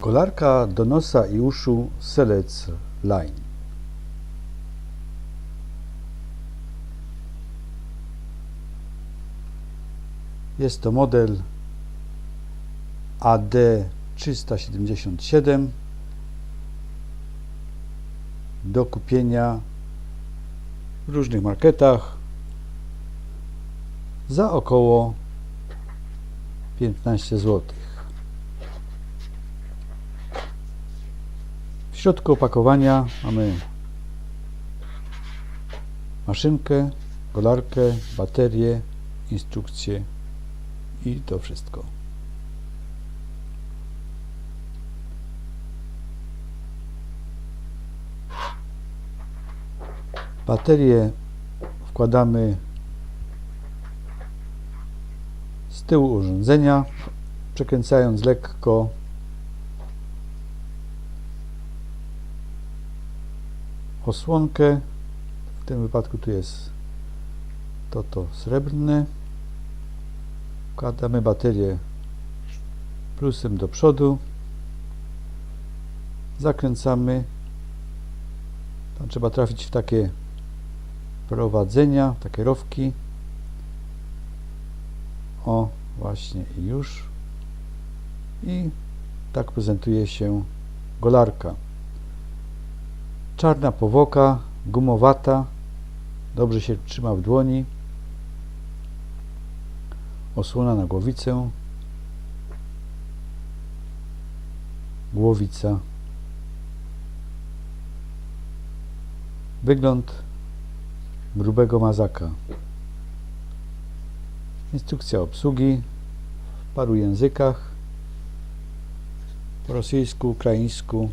Kolarka do nosa i uszu Selec Line. Jest to model AD377 do kupienia w różnych marketach za około 15 zł. W środku opakowania mamy maszynkę, golarkę, baterię, instrukcję i to wszystko. Baterię wkładamy z tyłu urządzenia, przekręcając lekko osłonkę. W tym wypadku tu jest to to srebrne. Wkładamy baterię plusem do przodu. Zakręcamy. Tam trzeba trafić w takie prowadzenia, takie rowki. O, właśnie i już. I tak prezentuje się golarka. Czarna powoka, gumowata, dobrze się trzyma w dłoni. Osłona na głowicę. Głowica. Wygląd grubego mazaka. Instrukcja obsługi w paru językach. Po rosyjsku, ukraińsku,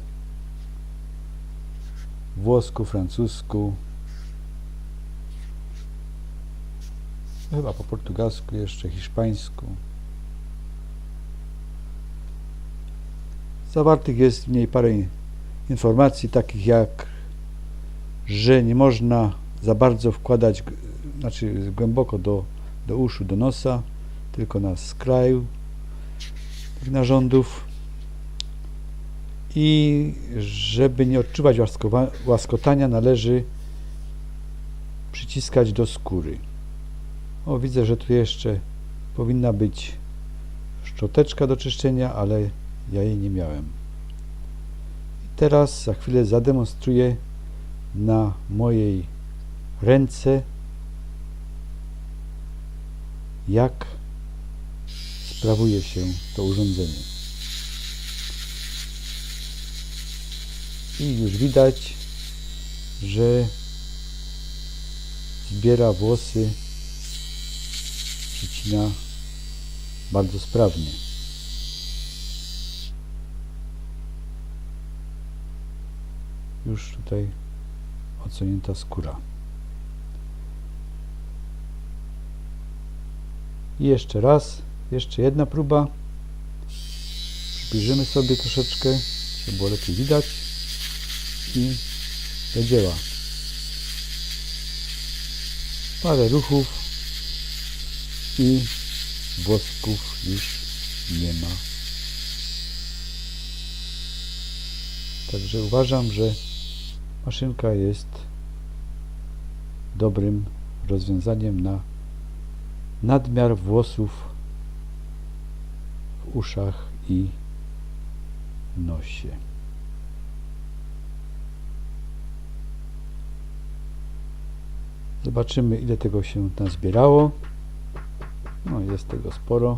włosku, francusku, chyba po portugalsku jeszcze, hiszpańsku. Zawartych jest w niej parę informacji takich jak, że nie można za bardzo wkładać, znaczy głęboko do, do uszu, do nosa, tylko na skraju tych narządów i żeby nie odczuwać łaskotania należy przyciskać do skóry. O, widzę, że tu jeszcze powinna być szczoteczka do czyszczenia, ale ja jej nie miałem. I teraz za chwilę zademonstruję na mojej ręce, jak sprawuje się to urządzenie. I już widać, że zbiera włosy, przycina bardzo sprawnie. Już tutaj odsunięta skóra. I jeszcze raz, jeszcze jedna próba. Przybliżymy sobie troszeczkę, żeby było lepiej widać. I do dzieła. Parę ruchów i włosków już nie ma. Także uważam, że maszynka jest dobrym rozwiązaniem na nadmiar włosów w uszach i nosie. Zobaczymy ile tego się nazbierało. No jest tego sporo,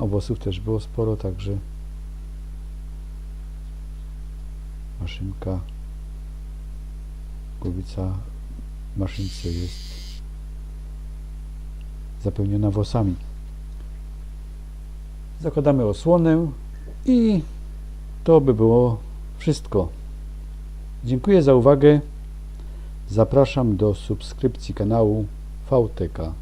a włosów też było sporo, także maszynka, głowica w maszynce jest zapełniona włosami. Zakładamy osłonę i to by było wszystko. Dziękuję za uwagę. Zapraszam do subskrypcji kanału VTK.